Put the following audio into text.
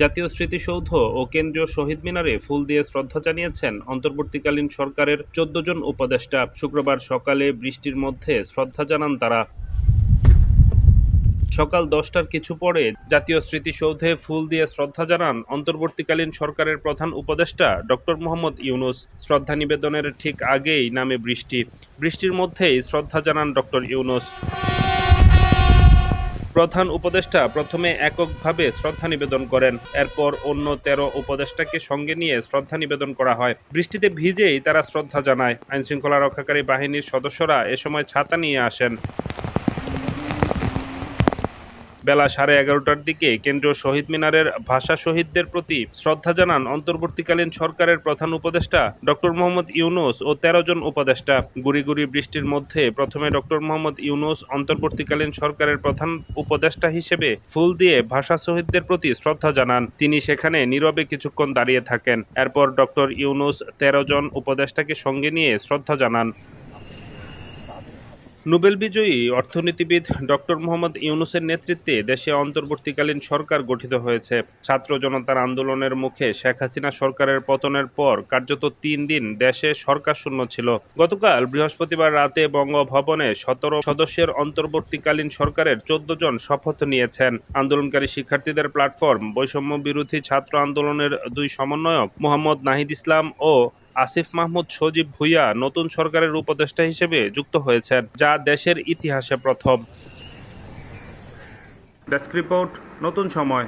জাতীয় স্মৃতিসৌধ ও কেন্দ্রীয় শহীদ মিনারে ফুল দিয়ে শ্রদ্ধা জানিয়েছেন অন্তর্বর্তীকালীন সরকারের চোদ্দ জন উপদেষ্টা। শুক্রবার সকালে বৃষ্টির মধ্যে শ্রদ্ধা জানান তারা। সকাল দশটার কিছু পরে জাতীয় স্মৃতিসৌধে ফুল দিয়ে শ্রদ্ধা জানান অন্তর্বর্তীকালীন সরকারের প্রধান উপদেষ্টা ডক্টর মোহাম্মদ ইউনুস। শ্রদ্ধা নিবেদনের ঠিক আগেই নামে বৃষ্টি। বৃষ্টির মধ্যেই শ্রদ্ধা জানান ডক্টর ইউনুস। প্রধান উপদেষ্টা প্রথমে এককভাবে শ্রদ্ধা নিবেদন করেন। এরপর অন্য তেরো উপদেষ্টাকে সঙ্গে নিয়ে শ্রদ্ধা নিবেদন করা হয়। বৃষ্টিতে ভিজেই তারা শ্রদ্ধা জানায়। আইনশৃঙ্খলা রক্ষাকারী বাহিনীর সদস্যরা এ সময় ছাতা নিয়ে আসেন। বেলা সাড়ে এগারোটার দিকে কেন্দ্রীয় শহীদ মিনারের ভাষা শহীদদের প্রতি শ্রদ্ধা জানান অন্তর্বর্তীকালীন সরকারের প্রধান উপদেষ্টা ডক্টর মোহাম্মদ ইউনুস ও তেরো জন উপদেষ্টা। গুড়ি গুড়ি বৃষ্টির মধ্যে প্রথমে ডক্টর মোহাম্মদ ইউনুস অন্তর্বর্তীকালীন সরকারের প্রধান উপদেষ্টা হিসেবে ফুল দিয়ে ভাষা শহীদদের প্রতি শ্রদ্ধা জানান। তিনি সেখানে নীরবে কিছুক্ষণ দাঁড়িয়ে থাকেন। এরপর ডক্টর ইউনুস তেরো জন উপদেষ্টাকে সঙ্গে নিয়ে শ্রদ্ধা জানান। নোবেল বিজয়ী অর্থনীতিবিদ ডক্টর মোহাম্মদ ইউনুসের নেতৃত্বে দেশে অন্তর্বর্তীকালীন সরকার গঠিত হয়েছে। ছাত্র জনতার আন্দোলনের মুখে শেখ হাসিনা সরকারের পতনের পর কার্যত তিন দিন দেশে সরকার শূন্য ছিল। গতকাল বৃহস্পতিবার রাতে বঙ্গভবনে সতেরো সদস্যের অন্তর্বর্তীকালীন সরকারের চোদ্দ জন শপথ নিয়েছেন। আন্দোলনকারী শিক্ষার্থীদের প্ল্যাটফর্ম বৈষম্য বিরোধী ছাত্র আন্দোলনের দুই সমন্বয়ক মোহাম্মদ নাহিদ ইসলাম ও আসিফ মাহমুদ সজীব ভুইয়া নতুন সরকারের উপদেষ্টা হিসেবে যুক্ত হয়েছেন, যা দেশের ইতিহাসে প্রথম। ডেস্ক রিপোর্ট, নতুন সময়।